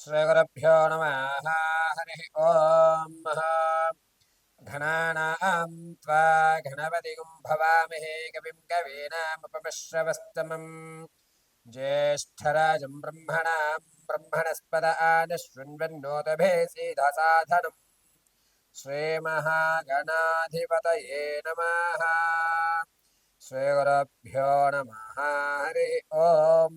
श्रीगुरुभ्यो नमः हरिः ॐ घनानां त्वा घनपतिगुं भवामहे कविं कवीनामुपमिश्रवस्तमम् ज्येष्ठराजं ब्रह्मणां ब्रह्मणस्पद आनशृण्वन्नोतभेसीधसाधनम् श्रीमहागणाधिपतये नमः श्रीगुरुभ्यो नमः हरिः ॐ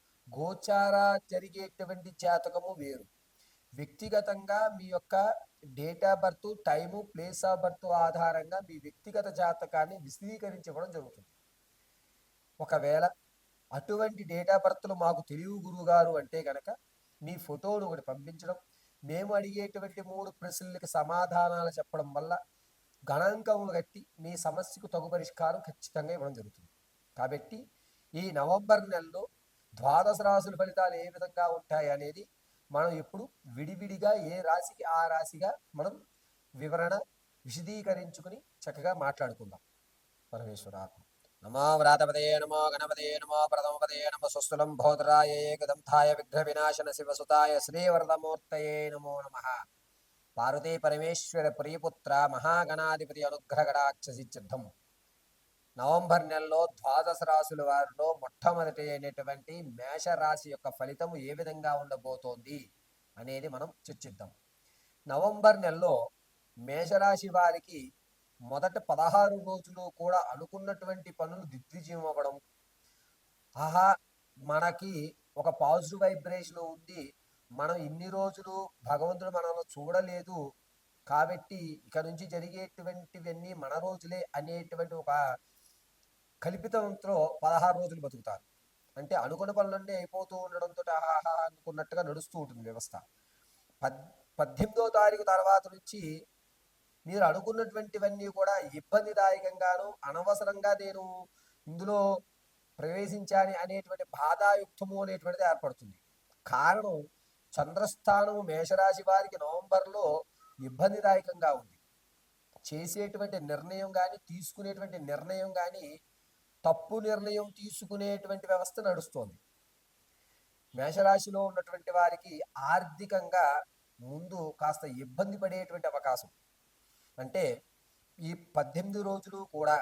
గోచార జరిగేటువంటి జాతకము వేరు. వ్యక్తిగతంగా మీ యొక్క date of birth time place of birth ఆధారంగా మీ వ్యక్తిగత జాతకాన్ని విశదీకరించడం జరుగుతుంది. ఒకవేళ అటువంటి డేట్ ఆఫ్ బర్త్లు మాకు తెలివి గురువు గారు అంటే కనుక మీ ఫోటోను ఒకటి పంపించడం మేము అడిగేటువంటి మూడు ప్రశ్నలకి సమాధానాలు చెప్పడం వల్ల గణాంకములు కట్టి మీ సమస్యకు తగు పరిష్కారం ఖచ్చితంగా ఇవ్వడం జరుగుతుంది. కాబట్టి ఈ నవంబర్ నెలలో ద్వాదశ రాశుల ఫలితాలు ఏ విధంగా ఉంటాయి అనేది మనం ఇప్పుడు విడివిడిగా ఏ రాశికి ఆ రాశిగా మనం వివరణ విశదీకరించుకుని చక్కగా మాట్లాడుకుందాం. పరమేశ్వరాత్మ నమో వ్రాతపదే నమో గణపతే నమో ప్రథమపదే నమ సుస్థులం భోదరాయ ఏకదంతాయ విఘ్న వినాశన శివసుతాయ శ్రీవరదమూర్తయే నమో నమ. పార్వతీ పరమేశ్వర ప్రియపుత్ర మహాగణాధిపతి అనుగ్రహగడాక్షసిద్ధం నవంబర్ నెలలో ద్వాదశ రాశుల వారిలో మొట్టమొదటి అయినటువంటి మేషరాశి యొక్క ఫలితము ఏ విధంగా ఉండబోతోంది అనేది మనం చర్చిద్దాం. నవంబర్ నెలలో మేషరాశి వారికి మొదట పదహారు రోజులు కూడా అనుకున్నటువంటి పనులు దిగ్విజయం అవ్వడం ఆహా మనకి ఒక పాజిటివ్ వైబ్రేషన్ ఉంది మనం ఇన్ని రోజులు భగవంతుడు మనల్ని చూడలేదు కాబట్టి ఇక నుంచి జరిగేటువంటివన్నీ మన రోజులే అనేటువంటి ఒక కల్పితంతో పదహారు రోజులు బతుకుతారు. అంటే అనుకున్న పనులన్నీ అయిపోతూ ఉండడంతో ఆహాహా అనుకున్నట్టుగా నడుస్తూ ఉంటుంది వ్యవస్థ. పద్ పద్దెనిమిదో తారీఖు తర్వాత నుంచి మీరు అనుకున్నటువంటివన్నీ కూడా ఇబ్బందిదాయకంగాను అనవసరంగా నేను ఇందులో ప్రవేశించాని అనేటువంటి బాధాయుక్తము అనేటువంటిది ఏర్పడుతుంది. కారణం చంద్రస్థానం మేషరాశి వారికి నవంబర్లో ఇబ్బందిదాయకంగా ఉంది. చేసేటువంటి నిర్ణయం కానీ తీసుకునేటువంటి నిర్ణయం కానీ తప్పు నిర్ణయం తీసుకునేటువంటి వ్యవస్థ నడుస్తోంది. మేషరాశిలో ఉన్నటువంటి వారికి ఆర్థికంగా ముందు కాస్త ఇబ్బంది పడేటువంటి అవకాశం. అంటే ఈ పద్దెనిమిది రోజులు కూడా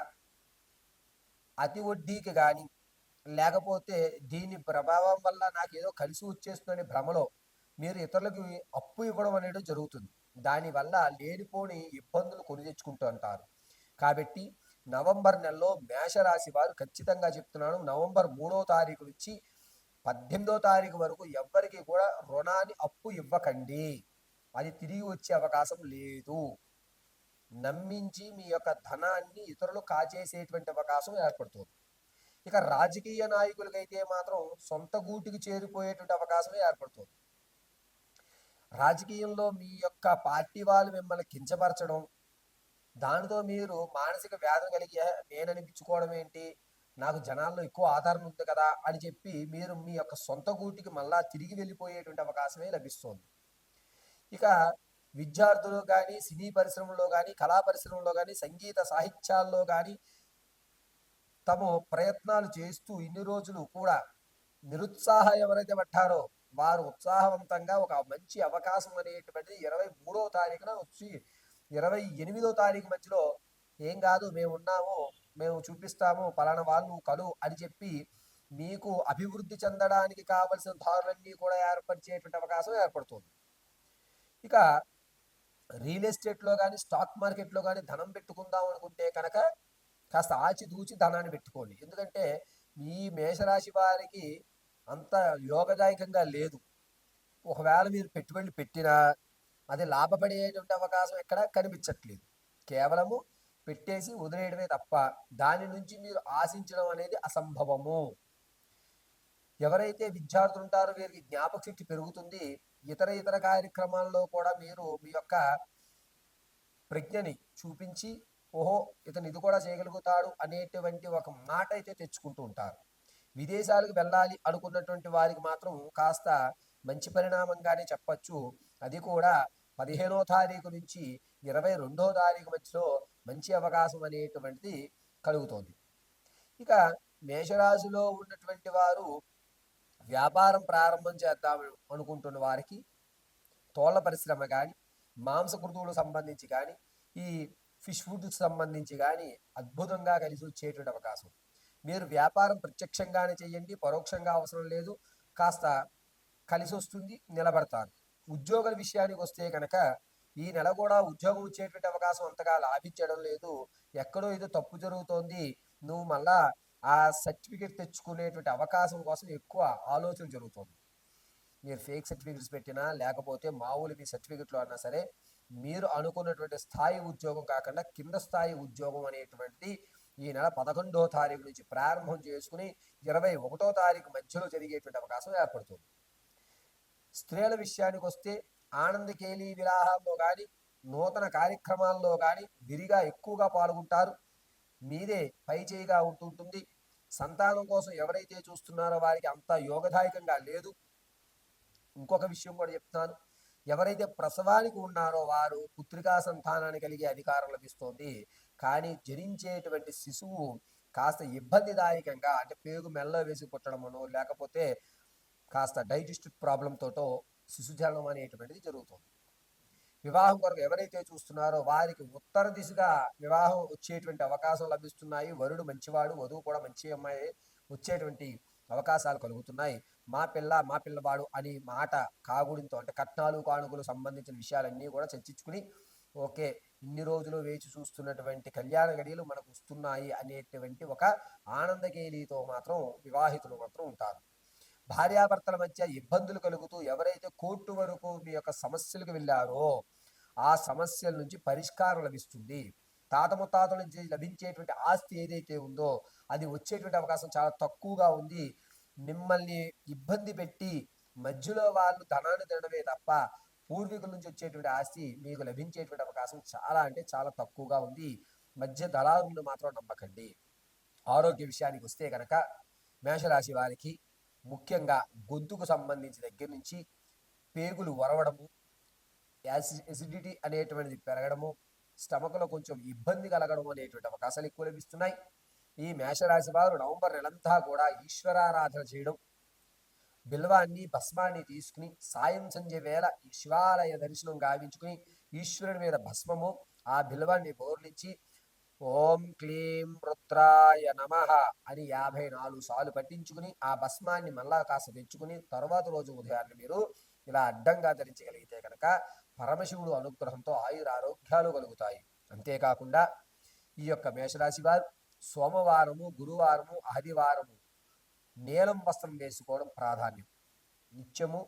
అతి వడ్డీకి కానీ లేకపోతే దీని ప్రభావం వల్ల నాకు ఏదో కలిసి వచ్చేస్తుందనే భ్రమలో మీరు ఇతరులకు అప్పు ఇవ్వడం అనేది జరుగుతుంది. దానివల్ల లేనిపోని ఇబ్బందులు కొని తెచ్చుకుంటూ అంటారు కాబట్టి నవంబర్ నెలలో మేషరాశి వారు ఖచ్చితంగా చెప్తున్నాను. నవంబర్ మూడో తారీఖు నుంచి పద్దెనిమిదో తారీఖు వరకు ఎవ్వరికి కూడా రుణాన్ని అప్పు ఇవ్వకండి. అది తిరిగి వచ్చే అవకాశం లేదు. నమ్మించి మీ యొక్క ధనాన్ని ఇతరులు కాజేసేటువంటి అవకాశం ఏర్పడుతుంది. ఇక రాజకీయ నాయకులకైతే మాత్రం సొంత గూటికి చేరిపోయేటువంటి అవకాశం ఏర్పడుతుంది. రాజకీయంలో మీ యొక్క పార్టీ వాళ్ళు మిమ్మల్ని కించపరచడం దానితో మీరు మానసిక వ్యాధి కలిగి నేననిపించుకోవడం నేను అనిపించుకోవడం ఏంటి? నాకు జనాల్లో ఎక్కువ ఆదరణ ఉంది కదా అని చెప్పి మీరు మీ యొక్క సొంత గూటికి మళ్ళా తిరిగి వెళ్ళిపోయేటువంటి అవకాశమే లభిస్తుంది. ఇక విద్యార్థులు కానీ సినీ పరిశ్రమలో కానీ కళా పరిశ్రమలో కానీ సంగీత సాహిత్యాల్లో కానీ తమ ప్రయత్నాలు చేస్తూ ఇన్ని రోజులు కూడా నిరుత్సాహం ఎవరైతే పట్టారో వారు ఉత్సాహవంతంగా ఒక మంచి అవకాశం అనేటువంటిది ఇరవై మూడవ తారీఖున వచ్చి ఇరవై ఎనిమిదో తారీఖు మధ్యలో ఏం కాదు మేము ఉన్నాము మేము చూపిస్తాము పలానా వాళ్ళు కలు అని చెప్పి మీకు అభివృద్ధి చెందడానికి కావలసిన దారులన్నీ కూడా ఏర్పరిచేటువంటి అవకాశం ఏర్పడుతుంది. ఇక రియల్ ఎస్టేట్లో కానీ స్టాక్ మార్కెట్లో కానీ ధనం పెట్టుకుందాం అనుకుంటే కనుక కాస్త ఆచితూచి ధనాన్ని పెట్టుకోండి. ఎందుకంటే ఈ మేషరాశి వారికి అంత యోగదాయకంగా లేదు. ఒకవేళ మీరు పెట్టుబడులు పెట్టినా అది లాభపడేటువంటి అవకాశం ఎక్కడ కనిపించట్లేదు. కేవలము పెట్టేసి వదిలేయడమే తప్ప దాని నుంచి మీరు ఆశించడం అనేది అసంభవము. ఎవరైతే విద్యార్థులు ఉంటారో వీరికి జ్ఞాపక శక్తి పెరుగుతుంది. ఇతర ఇతర కార్యక్రమాల్లో కూడా మీరు మీ యొక్క ప్రజ్ఞని చూపించి ఓహో ఇతను ఇది కూడా చేయగలుగుతాడు అనేటువంటి ఒక మాట అయితే తెచ్చుకుంటూ ఉంటారు. విదేశాలకు వెళ్ళాలి అనుకున్నటువంటి వారికి మాత్రం కాస్త మంచి పరిణామంగానే చెప్పచ్చు. అది కూడా పదిహేనో తారీఖు నుంచి ఇరవై రెండో తారీఖు మధ్యలో మంచి అవకాశం అనేటువంటిది కలుగుతోంది. ఇక మేషరాశిలో ఉన్నటువంటి వారు వ్యాపారం ప్రారంభం చేద్దాం అనుకుంటున్న వారికి తోళ్ళ పరిశ్రమ కానీ మాంసకృతువులకు సంబంధించి కానీ ఈ ఫిష్ ఫుడ్కి సంబంధించి కానీ అద్భుతంగా కలిసి వచ్చేటువంటి అవకాశం. మీరు వ్యాపారం ప్రత్యక్షంగానే చేయండి పరోక్షంగా అవసరం లేదు కాస్త కలిసి వస్తుంది నిలబడతారు. ఉద్యోగుల విషయానికి వస్తే కనుక ఈ నెల కూడా ఉద్యోగం వచ్చేటువంటి అవకాశం అంతగా లాభించడం లేదు. ఎక్కడో ఏదో తప్పు జరుగుతోంది. నువ్వు మళ్ళా ఆ సర్టిఫికేట్ తెచ్చుకునేటువంటి అవకాశం కోసం ఎక్కువ ఆలోచన జరుగుతుంది. మీరు ఫేక్ సర్టిఫికెట్స్ పెట్టినా లేకపోతే మామూలు మీ సర్టిఫికెట్లు అన్నా సరే మీరు అనుకున్నటువంటి స్థాయి ఉద్యోగం కాకుండా కింద స్థాయి ఉద్యోగం అనేటువంటిది ఈ నెల పదకొండో తారీఖు నుంచి ప్రారంభం చేసుకుని ఇరవై ఒకటో తారీఖు మధ్యలో జరిగేటువంటి అవకాశం ఏర్పడుతుంది. స్త్రీల విషయానికి వస్తే ఆనందకేలి విరాహాల్లో కానీ నూతన కార్యక్రమాల్లో కానీ విరిగా ఎక్కువగా పాల్గొంటారు. మీదే పై చేయిగా ఉంటుంటుంది. సంతానం కోసం ఎవరైతే చూస్తున్నారో వారికి అంత యోగదాయకంగా లేదు. ఇంకొక విషయం కూడా చెప్తాను ఎవరైతే ప్రసవానికి ఉన్నారో వారు పుత్రికా సంతానాన్ని కలిగే అధికారం లభిస్తోంది. కానీ జనించేటువంటి శిశువు కాస్త ఇబ్బందిదాయకంగా అంటే పేగు మెల్ల వేసి పుట్టడమనో లేకపోతే కాస్త డైజెస్టివ్ ప్రాబ్లంతోటో శిశుజలం అనేటువంటిది జరుగుతుంది. వివాహం కొరకు ఎవరైతే చూస్తున్నారో వారికి ఉత్తర దిశగా వివాహం వచ్చేటువంటి అవకాశం లభిస్తున్నాయి. వరుడు మంచివాడు వధువు కూడా మంచి అమ్మాయి వచ్చేటువంటి అవకాశాలు కలుగుతున్నాయి. మా పిల్ల మా పిల్లవాడు అని మాట కాగుడింతో అంటే కట్నాలు కానుకలు సంబంధించిన విషయాలన్నీ కూడా చర్చించుకుని ఓకే ఇన్ని రోజులు వేచి చూస్తున్నటువంటి కళ్యాణ గడియలు మనకు వస్తున్నాయి అనేటువంటి ఒక ఆనందకేలితో మాత్రం వివాహితులు మాత్రం ఉంటారు. భార్యాభర్తల మధ్య ఇబ్బందులు కలుగుతూ ఎవరైతే కోర్టు వరకు మీ యొక్క సమస్యలకు వెళ్ళారో ఆ సమస్యల నుంచి పరిష్కారం లభిస్తుంది. తాత ముత్తాతల నుంచి లభించేటువంటి ఆస్తి ఏదైతే ఉందో అది వచ్చేటువంటి అవకాశం చాలా తక్కువగా ఉంది. మిమ్మల్ని ఇబ్బంది పెట్టి మధ్యలో వాళ్ళు ధనాన్ని తినడమే తప్ప పూర్వీకుల నుంచి వచ్చేటువంటి ఆస్తి మీకు లభించేటువంటి అవకాశం చాలా అంటే చాలా తక్కువగా ఉంది. మధ్య దళారులను మాత్రం నమ్మకండి. ఆరోగ్య విషయానికి వస్తే కనుక మేషరాశి వారికి ముఖ్యంగా గొంతుకు సంబంధించి దగ్గర నుంచి పేగులు వరవడము యాసి ఎసిడిటీ అనేటువంటిది పెరగడము స్టమక్లో కొంచెం ఇబ్బంది కలగడం అనేటువంటి అవకాశాలు ఎక్కువ లభిస్తున్నాయి. ఈ మేషరాశి వారు నవంబర్ నెలంతా కూడా ఈశ్వరారాధన చేయడం బిల్వాన్ని భస్మాన్ని తీసుకుని సాయం సంధ్య వేళ ఈ శివాలయ దర్శనం గావించుకుని ఈశ్వరుని మీద భస్మము ఆ బిల్వాన్ని బోర్లించి ఓం క్లీం రుద్రాయ నమ అని యాభై నాలుగు సార్లు పట్టించుకుని ఆ భస్మాన్ని మళ్ళా కాస్త తెచ్చుకుని తర్వాత రోజు ఉదయాన్నే మీరు ఇలా అడ్డంగా ధరించగలిగితే కనుక పరమశివుడు అనుగ్రహంతో ఆయుర ఆరోగ్యాలు కలుగుతాయి. అంతేకాకుండా ఈ యొక్క మేషరాశి వారు సోమవారము గురువారము ఆదివారము నీలం వస్త్రం వేసుకోవడం ప్రాధాన్యం. నిత్యము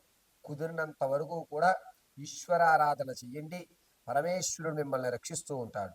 కుదిరినంత వరకు కూడా ఈశ్వరారాధన చెయ్యండి. పరమేశ్వరుడు మిమ్మల్ని రక్షిస్తూ ఉంటాడు.